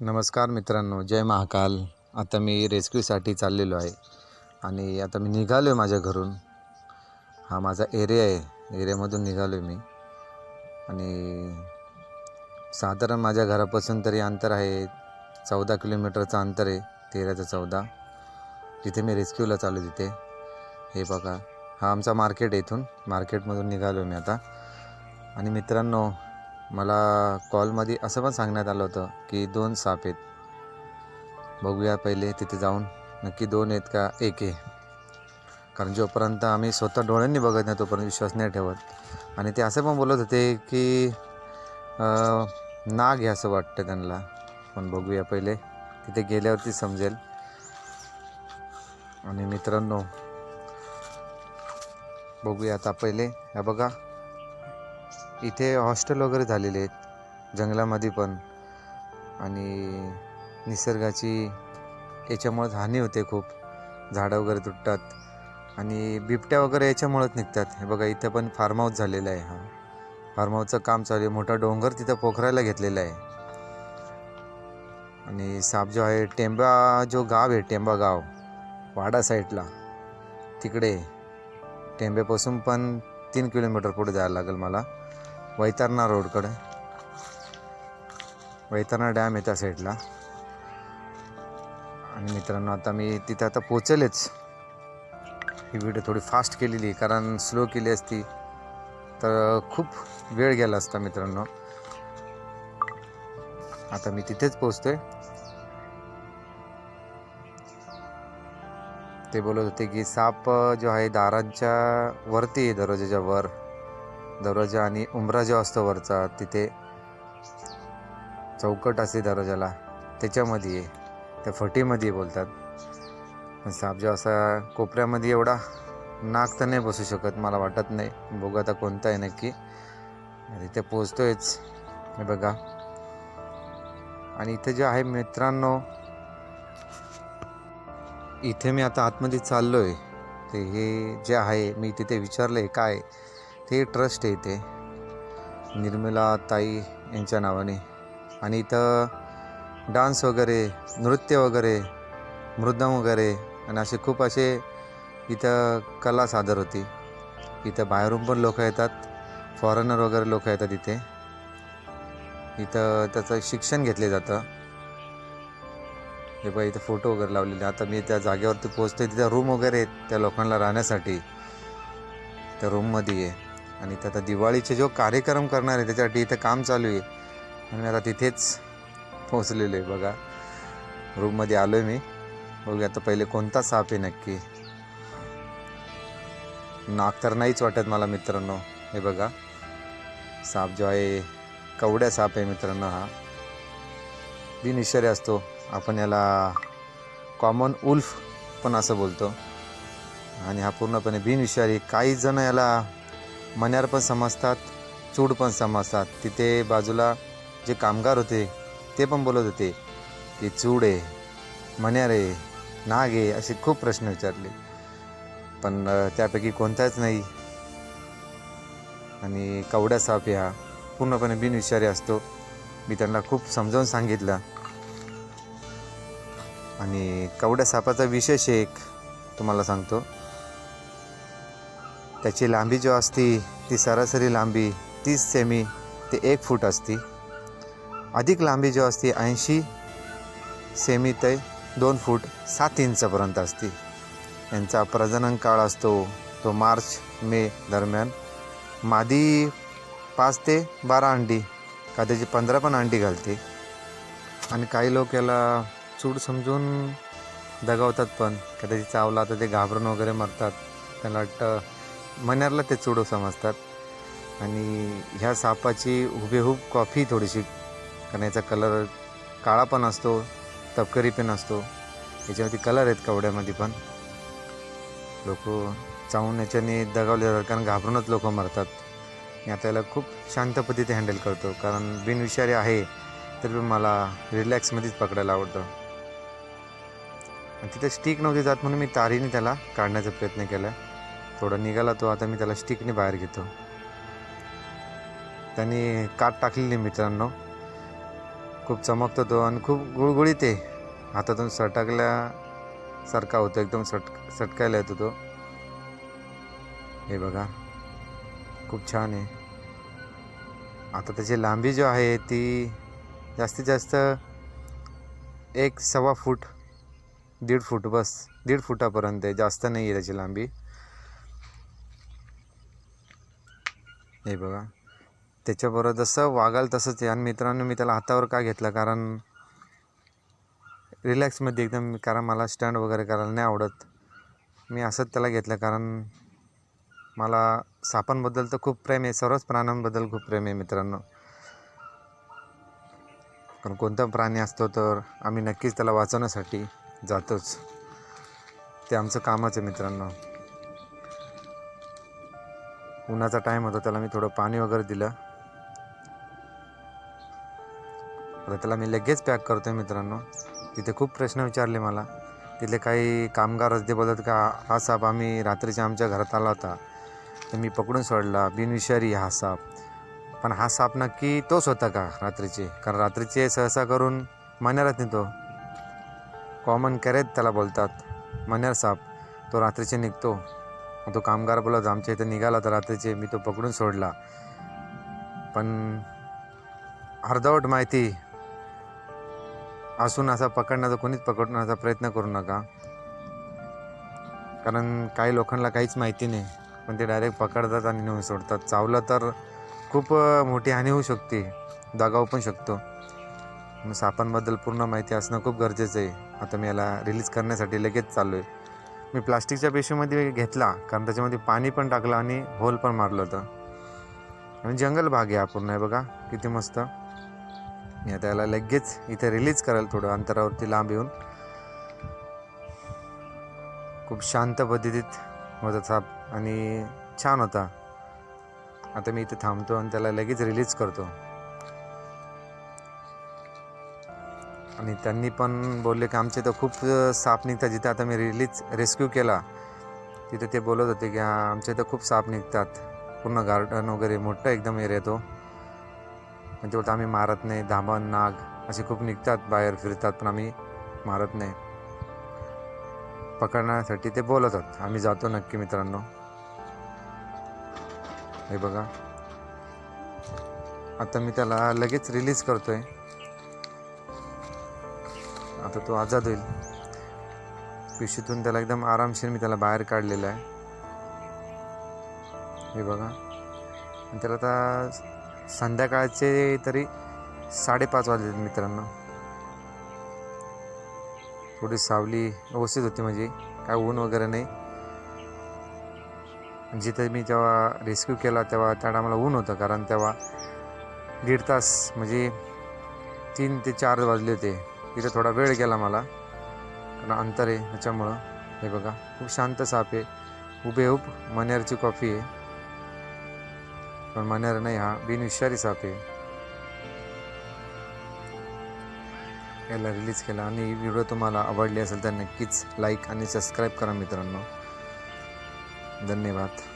नमस्कार मित्रांनो जय महाकाल. आता मी रेस्क्यूसाठी चाललेलो आहे आणि आता मी निघालो आहे माझ्या घरून. हा माझा एरिया आहे. एरियामधून निघालो आहे मी. आणि साधारण माझ्या घरापासून तरी अंतर आहे. चौदा किलोमीटरचं अंतर आहे तेरा ते चौदा. तिथे मी रेस्क्यूला चालू आहे तिथे. हे बघा. हा आमचा मार्केट आहे इथून. मार्केटमधून निघालो आहे मी आता. आणि मित्रांनो मला कॉलमध्ये असं पण सांगण्यात आलं होतं की दोन साप आहेत. बघूया पहिले तिथे जाऊन नक्की दोन आहेत का एक आहे. कारण जोपर्यंत आम्ही स्वतः डोळ्यांनी बघत नाही तोपर्यंत विश्वास नाही ठेवत. आणि ते असं पण बोलत होते की नाग आहे असं वाटतं त्यांना. पण बघूया पहिले. तिथे गेल्यावरती समजेल. आणि मित्रांनो बघूया आता पहिले. ह्या बघा इथे हॉस्टेल वगैरे झालेले आहेत जंगलामध्ये पण. आणि निसर्गाची याच्यामुळंच हानी होते खूप. झाडं वगैरे तुटतात. आणि बिबट्या वगैरे याच्यामुळंच निघतात. हे बघा इथं पण फार्म हाऊस झालेलं आहे हा. फार्म हाऊसचं काम चालू आहे. मोठा डोंगर तिथं पोखरायला घेतलेला आहे. आणि साप जो आहे टेंबा जो गाव आहे टेंबा गाव वाडा साईडला तिकडे टेंबेपासून पण तीन किलोमीटर पुढे जायला लागेल मला. वैतरणा रोडकडे. वैतरणा डॅम आहे त्या साईडला. आणि मित्रांनो आता मी तिथे आता पोचेलच ही व्हिडिओ थोडी फास्ट केलेली आहे, कारण स्लो केली असती. तर खूप वेळ गेला असता मित्रांनो. आता मी तिथेच पोचतोय ते बोलत होते की साप जो आहे दारांच्या वरती आहे दरवाजाच्या वर. दरवाजा आणि उंबरा जो असतो वरचा तिथे चौकट असते दरवाजाला. त्याच्यामध्ये आहे त्या फटीमध्ये बोलतात. पण साप जो असा कोपऱ्यामध्ये एवढा नाक तर नाही बसू शकत मला वाटत नाही. बघू आता कोणता आहे नक्की. तिथे पोचतोयच हे बघा. आणि इथे जे आहे मित्रांनो इथे मी आता आतमध्ये चाललो आहे ते हे जे आहे मी तिथे विचारलं आहे? काय ते ट्रस्ट आहे इथे निर्मला ताई यांच्या नावाने. आणि इथं डान्स वगैरे नृत्य वगैरे मृदंग वगैरे आणि असे खूप असे इथं कला सादर होती. इथं बाहेरून पण लोक येतात. फॉरेनर वगैरे लोक येतात इथे. इथं त्याचं शिक्षण घेतले जातं. हे बघा इथं फोटो वगैरे लावलेले. आता मी त्या जागेवरती पोचतोय तिथं रूम वगैरे आहेत त्या लोकांना राहण्यासाठी. त्या रूममध्ये आहे. आणि तर आता दिवाळीचे जो कार्यक्रम करणार आहे त्याच्यासाठी इथं काम चालू आहे. आणि मी आता तिथेच पोचलेलो आहे बघा. रूममध्ये आलो आहे मी. बघूया आता पहिले कोणता साप आहे नक्की. नाक तर नाहीच वाटत मला मित्रांनो. हे बघा. साप जो आहे कवड्या साप आहे मित्रांनो हा. बिनविषारी असतो. आपण याला कॉमन उल्फ पण असं बोलतो. आणि हा पूर्णपणे बिनविषारी काही जण याला मण्यार पण समजतात चूड पण समजतात. तिथे बाजूला जे कामगार होते ते पण बोलत होते की चूड आहे मण्यार आहे नाग आहे असे खूप प्रश्न विचारले. पण त्यापैकी कोणताच नाही. आणि कवड्या साप ह्या हा पूर्णपणे बिनविषारी असतो. मी त्यांना खूप समजावून सांगितलं. आणि कवड्या सापाचा विशेष एक तुम्हाला सांगतो. त्याची लांबी जो असती ती सरासरी लांबी तीस सेमी ते एक फूट असती. अधिक लांबी जो असती ऐंशी सेमी ते दोन फूट सात इंचपर्यंत असते. यांचा प्रजनन काळ असतो तो मार्च मे दरम्यान. मादी पाच ते बारा अंडी का त्याची पंधरा पण अंडी घालते. आणि काही लोक याला चूड समजून दगावतात पण का त्याची चावला तर ते घाबरून वगैरे मरतात. त्यांना वाटतं मनारला ते चुडो समजतात. आणि ह्या सापाची हुबेहूब कॉफी थोडीशी कारण याचा कलर काळा पण असतो तपकरी पण असतो. याच्यावरती कलर आहेत कवड्यामध्ये पण. लोक चावून याच्याने दगावले जातात कारण घाबरूनच लोक मरतात. मी आता याला खूप शांत पद्धतीने हँडल करतो कारण बिनविषारी आहे तरी पण मला रिलॅक्समध्येच पकडायला आवडतं. आणि तिथे स्टिक नव्हती जात म्हणून मी तारीने त्याला काढण्याचा प्रयत्न केला. थोडा निघाला तो आता मी त्याला स्टिकने बाहेर घेतो. त्यांनी काट टाकलेली मित्रांनो. खूप चमकतो तो आणि खूप गुळगुळीत आहे. हातातून सटकल्यासारखा होतो एकदम सट सटकायला येतो तो. हे बघा खूप छान आहे. आता त्याची लांबी जो आहे ती जास्तीत जास्त एक सव्वा फूट दीड फूट बस दीड फुटापर्यंत आहे. जास्त नाही आहे त्याची लांबी. हे बघा. त्याच्याबरोबर जसं वागाल तसंच आहे. आणि मित्रांनो मी त्याला हातावर का घेतलं? कारण रिलॅक्समध्ये एकदम कारण मला स्टँड वगैरे करायला नाही आवडत. मी असंच त्याला घेतलं कारण मला सापांबद्दल तर खूप प्रेम आहे. सर्वच प्राण्यांबद्दल खूप प्रेम आहे मित्रांनो. कारण कोणता प्राणी असतो तर आम्ही नक्कीच त्याला वाचवण्यासाठी जातोच. ते आमचं कामच आहे मित्रांनो. उन्हाचा टाईम होता त्याला मी थोडं पाणी वगैरे दिलं. आता त्याला मी लगेच पॅक करतो आहे मित्रांनो. तिथे खूप प्रश्न विचारले मला. तिथले काही कामगार असते बोलत का हा साप आम्ही रात्रीच्या आमच्या घरात आला होता. तर मी पकडून सोडला. बिनविषारी हा साप. पण हा साप नक्की तोच होता का रात्रीचे? कारण रात्रीचे सहसा करून मण्यारच नाही तो कॉमन कॅरेत त्याला बोलतात. मण्यार साप. तो रात्रीचे निघतो. तो कामगार बोलत आमच्या इथं निघाला तर रात्रीचे मी तो पकडून सोडला. पण अर्धवट माहिती असून असा पकडण्याचा कोणीच पकडण्याचा प्रयत्न करू नका. कारण काही लोकांना काहीच माहिती नाही पण ते डायरेक्ट पकडतात आणि नेऊन सोडतात. चावलं तर खूप मोठी हानी होऊ शकते दगावू पण शकतो. मग सापांबद्दल पूर्ण माहिती असणं खूप गरजेचं आहे. आता मी याला रिलीज करण्यासाठी लगेच चाललो आहे मी प्लास्टिकच्या पिशवीमध्ये घेतला कारण त्याच्यामध्ये पाणी पण टाकलं आणि होल पण मारलं होतं. आणि जंगल भाग आहे हा पूर्ण आहे बघा किती मस्त. मी आता याला लगेच इथे रिलीज करेल थोडं अंतरावरती लांब येऊन खूप शांत पद्धतीत होता साप आणि छान होता. आता मी इथे थांबतो आणि त्याला लगेच रिलीज करतो. आणि त्यांनी पण बोलले की आमचे तर खूप साप निघतात. जिथे आता मी रिलीज रेस्क्यू केला तिथे ते बोलत होते की आमचे आमच्या इथं खूप साप निघतात. पूर्ण गार्डन वगैरे मोठं एकदम एरिया तो. पण ते बोलतो आम्ही मारत नाही. धाबण नाग असे खूप निघतात. बाहेर फिरतात पण आम्ही मारत नाही. पकडण्यासाठी ते बोलत होत. आम्ही जातो नक्की मित्रांनो. हे बघा. आता मी त्याला लगेच रिलीज करतो आहे आता तो आजाद होईल. पिशवीतून त्याला एकदम आरामशीर मी त्याला बाहेर काढलेला आहे. हे बघा. आणि त्याला आता संध्याकाळचे तरी साडेपाच वाजले मित्रांनो. थोडी सावली व्यवस्थित होती म्हणजे काय ऊन वगैरे नाही. जिथे मी जेव्हा रेस्क्यू केला तेव्हा त्या टायमाला ऊन होतं. कारण तेव्हा दीड तास म्हणजे तीन ते चार वाजले होते. तिथे थोडा वेळ गेला मला. कारण अंतर आहे ह्याच्यामुळं. हे बघा खूप शांत साप आहे. हुबेहूब मनेरची कॉफी आहे. पण मनेर नाही हा बिनविषारी साप आहे. याला रिलीज केला आणि व्हिडिओ तुम्हाला आवडली असेल तर नक्कीच लाईक आणि सबस्क्राईब करा मित्रांनो. धन्यवाद.